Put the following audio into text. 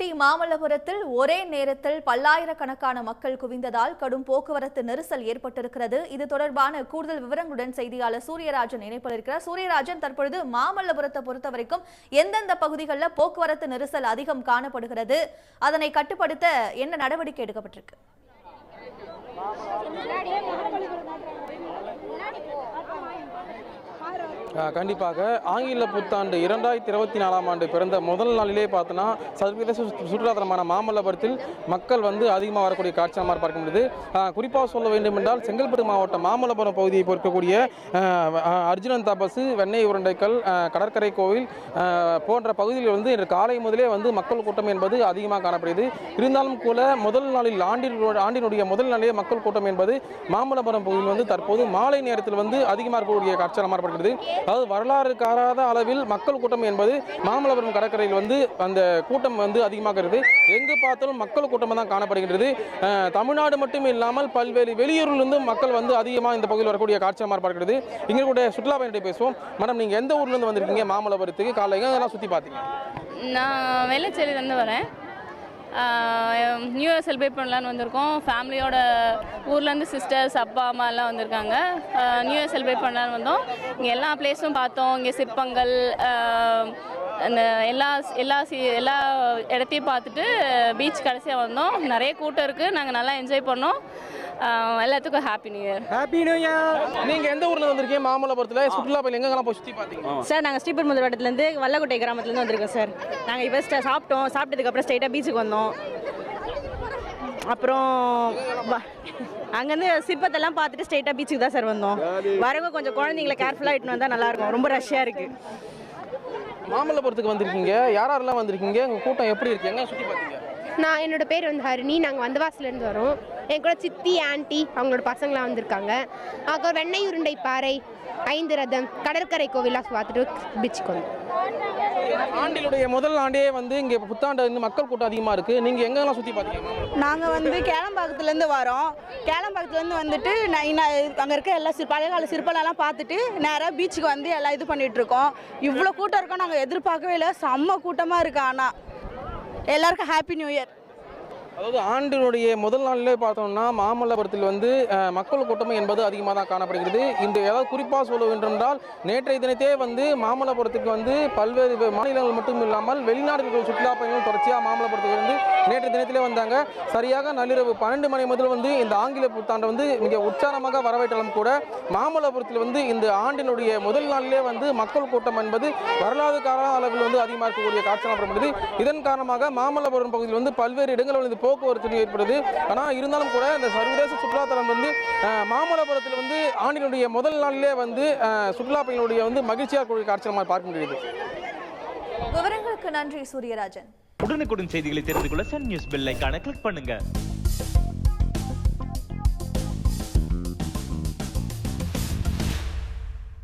பண்டிகையொட்டி மாமல்லபுரத்தில் ஒரே நேரத்தில் பல்லாயிரக்கணக்கான மக்கள் குவிந்ததால் கடும் போக்குவரத்து நெரிசல் ஏற்பட்டிருக்கிறது. இது தொடர்பான கூடுதல் விவரங்களுடன் செய்தியாளர் சூரியராஜன் இணைப்பிருக்கிறார் சூரியராஜன் தற்பொழுது மாமல்லபுரத்தை பொறுத்த வரைக்கும் எந்தெந்த பகுதிகளில் போக்குவரத்து நெரிசல் அதிகம் காணப்படுகிறது அதனை கட்டுப்படுத்த என்ன நடவடிக்கை எடுக்கப்பட்டிருக்கு? கண்டிப்பாக. ஆங்கில புத்தாண்டு இரண்டாயிரத்தி இருபத்தி நாலாம் ஆண்டு பிறந்த முதல் நாளிலே பார்த்தோன்னா சர்வதேச சுற்று- சுற்றுலாத்தலமான மாமல்லபுரத்தில் மக்கள் வந்து அதிகமாக வரக்கூடிய காட்சி நம்ம பார்க்க முடியுது. குறிப்பாக சொல்ல வேண்டும் என்றால் செங்கல்பட்டு மாவட்டம் மாமல்லபுரம் பகுதியை பொறுக்கக்கூடிய அர்ஜுனன் தபசு வெண்ணெய் உருண்டைக்கல் கடற்கரை கோவில் போன்ற பகுதிகளில் வந்து இன்று காலை முதலே வந்து மக்கள் கூட்டம் என்பது அதிகமாக காணப்படுகிறது. இருந்தாலும் கூட முதல் நாளில் ஆண்டின் ஆண்டினுடைய முதல் நாளிலே மக்கள் கூட்டம் என்பது மாமல்லபுரம் பகுதியில் வந்து தற்போது மாலை நேரத்தில் வந்து அதிகமாக இருக்கக்கூடிய காட்சி அமரப்படுகிறது அதாவது வரலாறு காராத அளவில் மக்கள் கூட்டம் என்பது மாமல்லபுரம் கடற்கரையில் வந்து அந்த கூட்டம் வந்து அதிகமாக இருக்குது எங்கு பார்த்தாலும் மக்கள் கூட்டம் தான் காணப்படுகின்றது. தமிழ்நாடு மட்டும் இல்லாமல் பல்வேறு வெளியூரிலிருந்து மக்கள் வந்து அதிகமாக இந்த பகுதியில் வரக்கூடிய காட்சியாக அமரப்படுகிறது இங்கே கூட சுற்றுலா பயணிட்டு பேசுவோம். மேடம் நீங்கள் எந்த ஊர்லேருந்து வந்திருக்கீங்க? மாமல்லபுரத்துக்கு. காலையில் எங்கெல்லாம் சுற்றி பார்த்தீங்க? நான் வேளச்சேரியிலேருந்து வரேன். நியூ இயர் செலிப்ரேட் பண்ணலான்னு வந்திருக்கோம். ஃபேமிலியோட ஊர்லேருந்து சிஸ்டர்ஸ் அப்பா அம்மா எல்லாம் வந்திருக்காங்க. நியூ இயர் செலிப்ரேட் பண்ணலான்னு வந்தோம். இங்கே எல்லா பிளேஸும் பார்த்தோம். இங்கே சிற்பங்கள் அந்த எல்லா எல்லா சி எல்லா இடத்தையும் பார்த்துட்டு பீச் கடைசியாக வந்தோம். நிறைய கூட்டம் இருக்குது நாங்கள் நல்லா என்ஜாய் பண்ணோம். எல்லாத்துக்கும் happy new year happy new year நீங்கள் எந்த ஊர்ல வந்திருக்கீங்க? மாமல்லபுரத்தில். சுற்றுலா பயணி எங்கெல்லாம் போய் சுற்றி பார்த்தீங்க? சார் நாங்கள் ஸ்ரீபெரும்புதூர் இடத்துலேருந்து வல்லக்கோட்டை கிராமத்துலேருந்து வந்திருக்கோம் சார். நாங்கள் இப்போ சாப்பிட்டோம். சாப்பிட்டதுக்கப்புறம் ஸ்ட்ரைட்டாக பீச்சுக்கு வந்தோம். அப்புறம் வ- அங்கேருந்து சிற்பத்தெல்லாம் பார்த்துட்டு ஸ்ட்ரைட்டாக பீச்சுக்கு தான் சார் வந்தோம். வரவங்க கொஞ்சம் குழந்தைங்கள கேர்ஃபுல்லாக இட்டுன்னு வந்தால் நல்லாயிருக்கும் ரொம்ப ரஷ்ஷாக இருக்குது மாமல்லபுரத்துக்கு வந்திருக்கீங்க. யார் யாரெல்லாம் வந்திருக்கீங்க? உங்கள் கூட்டம் எப்படி இருக்கு? எங்க சுற்றி பார்த்தீங்க நான் என்னோட பேர் வந்து ஹரிணி. நாங்கள் வந்தவாசிலேருந்து வரோம். என் கூட சித்தி ஆன்ட்டி அவங்களோட பசங்களாம் வந்திருக்காங்க. அப்புறம் வெண்ணெய் உருண்டை பாறை ஐந்து ரதம் கடற்கரை கோவிலாக பார்த்துட்டு பீச்சுக்கு வந்தோம். ஆண்டினுடைய முதல் ஆண்டே வந்து இங்கே புத்தாண்டு வந்து மக்கள் கூட்டம் அதிகமாக இருக்கு. நீங்கள் எங்கெல்லாம் சுற்றி பார்த்தீங்க நாங்கள் வந்து கேளம்பாக்கத்துலேருந்து வரோம். கேளம்பாக்கத்துலேருந்து வந்துட்டு நான் அங்கே இருக்க எல்லா சிற்ப பழைய கால சிற்பலெல்லாம் பார்த்துட்டு நேராக பீச்சுக்கு வந்து எல்லாம் இது பண்ணிட்டு இருக்கோம். இவ்வளோ கூட்டம் இருக்கோம் நாங்கள் எதிர்பார்க்கவே இல்லை. செம்ம கூட்டமாக இருக்கு ஆனால் எல்லாருக்கும் ஹாப்பி நியூ இயர் அதாவது ஆண்டினுடைய முதல் நாளிலே பார்த்தோம்னா மாமல்லபுரத்தில் வந்து மக்கள் கூட்டம் என்பது அதிகமாக தான் காணப்படுகிறது. இந்த ஏதாவது குறிப்பாக சொல்ல வேண்டுமென்றால் நேற்றைய தினத்தே வந்து மாமல்லபுரத்துக்கு வந்து பல்வேறு மாநிலங்கள் மட்டும் இல்லாமல் வெளிநாடுகள் சுற்றுலா பயணிகள் தொடர்ச்சியாக மாமல்லபுரத்துக்கு வந்து நேற்றைய தினத்திலே வந்தாங்க. சரியாக நள்ளிரவு பன்னெண்டு மணி முதல் வந்து இந்த ஆங்கில புத்தாண்டை வந்து மிக உற்சாகமாக வரவேற்றாலும் கூட மாமல்லபுரத்தில் வந்து இந்த ஆண்டினுடைய முதல் நாளிலே வந்து மக்கள் கூட்டம் என்பது வரலாறு கால அளவில் வந்து அதிகமாக இருக்கக்கூடிய காட்சி காணப்படுகிறது. இதன் காரணமாக மாமல்லபுரம் பகுதியில் வந்து பல்வேறு இடங்களில் வந்து போக்குவரத்து ஏற்படுது. ஆனால் இருந்தாலும் கூட இந்த சர்வதேச சுற்றுலாத்தலம் வந்து மாமல்லபுரத்தில் வந்து ஆண்டினுடைய முதல் நாளிலே வந்து சுற்றுலா பயணிகளுடைய வந்து மகிழ்ச்சியாக இருக்கக்கூடிய காட்சி நம்ம பார்க்க முடியுது. விவரங்களுக்கு நன்றி சூரியராஜன். உடனுக்குடன் செய்திகளை தெரிந்து கொள்ள சன் நியூஸ் பெல் ஐகானை கிளிக் பண்ணுங்க.